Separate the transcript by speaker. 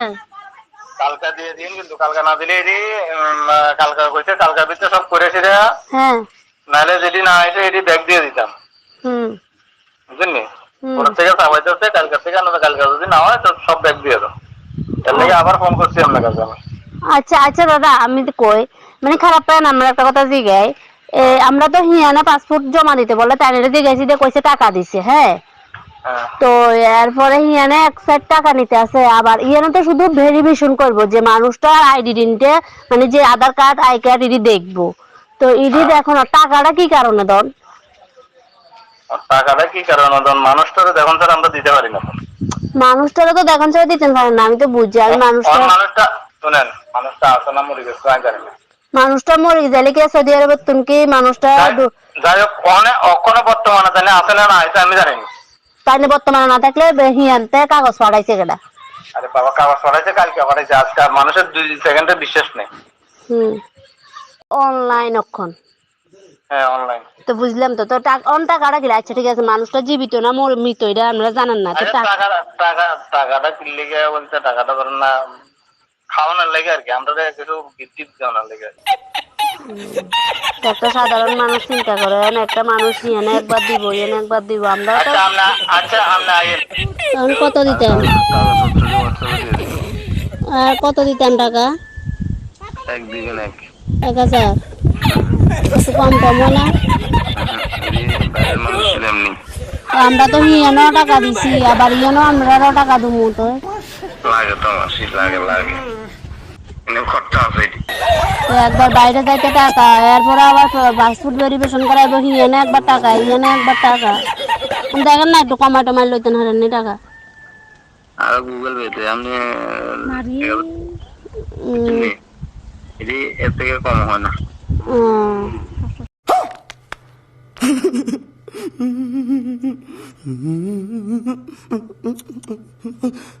Speaker 1: হ্যাঁ।
Speaker 2: কালকা দিয়ে দিন কিন্তু কালকা না দিলে এটি কালকা কইছে কালকার ভিতরে সব করেছি রে
Speaker 1: হ্যাঁ।
Speaker 2: নাহলে যেটি না হয়েছে এটি ব্যাগ দিয়ে দিতাম।
Speaker 1: হুম।
Speaker 2: বুঝলেন ওর থেকে কালকা থেকে কালকা যদি না হয় তো সব ব্যাগ দিয়ে দাও। এর লাগে আবার ফোন করছি আপনার কাছে আমি
Speaker 1: আচ্ছা আচ্ছা দাদা আমি তো কই মানে খারাপ পায় না আমরা একটা কথা জিগাই। আমরা তো হিয়ানা পাসপোর্ট জমা দিতে বলে তাই জিগাইছি দিয়ে কইছে টাকা দিছে হ্যাঁ? তো এরপরে হিয়ানে এক সাইড টাকা নিতে আছে। আবার ইয়ানে তো শুধু ভেরিফিকেশন করব যে মানুষটার আইডেন্টিটি মানে যে Aadhaar card I card ID দেখব। তো ইডি দেখো না টাকাটা কি কারণে দন?
Speaker 2: আর টাকাটা কি কারণ ওজন মানুষটারে দেখুন স্যার আমরা দিতে পারি না।
Speaker 1: মানুষটারও তো দেখান ছাড়া দিতেন পারেন না আমি তো বুঝি। আমি মানুষটা
Speaker 2: মানুষটা শুনেন মানুষটা আছে না মরে গেছে আমি জানি না।
Speaker 1: মানুষটা মরে গেলে কি সৌদি আরবে তুমি কি মানুষটা
Speaker 2: যাই- হোক অনেক অক্ষণে বর্তমানে জানি না না আমি জানি না।
Speaker 1: তাইলে বর্তমানে না থাকলে হিয়ানতে কাগজ পাঠাইছে কেটা
Speaker 2: আরে বাবা কাগজ পাঠাইছে কালকে পাঠাইছে আজকে মানুষের দুই সেকেন্ডের বিশ্বাস নেই।
Speaker 1: হুম। অনলাইন অক্ষণ।
Speaker 2: হ্যাঁ অনলাইন।
Speaker 1: তো বুঝলাম তো অন টাকাটা আচ্ছা ঠিক আছে মানুষটা জীবিত না মর মৃত এটা আমরা জানেন না তো টাকা
Speaker 2: টাকাটা কিনলে গিয়ে বলছে? টাকাটা ধরেন না খাওয়ানোর লেগে আর কি আমরা কিছু গিফট দেওয়ানোর লেগে। আর কি।
Speaker 1: একটা সাধারণ মানুষ চিন্তা করেন একটা মানুষ এনে একবার দিব এনে একবার দিব আমরা তো
Speaker 2: আচ্ছা আচ্ছা
Speaker 1: তখন কত দিতেন আর কত দিতেন টাকা?
Speaker 2: এক
Speaker 1: হাজার। একটু কম কম না। আমরা তো হিয়ানো টাকা দিছি আবার ইয়ানো আমরাও টাকা দেবো তো।
Speaker 2: লাগে তো লাগে লাগে। খরচা আছে
Speaker 1: তো একবার বাইরে যাইতে টাকা এরপরে আবার পাসপোর্ট ভেরিফিকেশন করাইবো হিয়ানে একবার টাকা হিয়ানে একবার টাকা। দেখেন না একটু কমাই টমাই লইতেন হারেননি টাকা।
Speaker 2: আর গুগল পেতে আপনি
Speaker 1: উম,
Speaker 2: এটি এর থেকে কম হয় না।
Speaker 1: উম।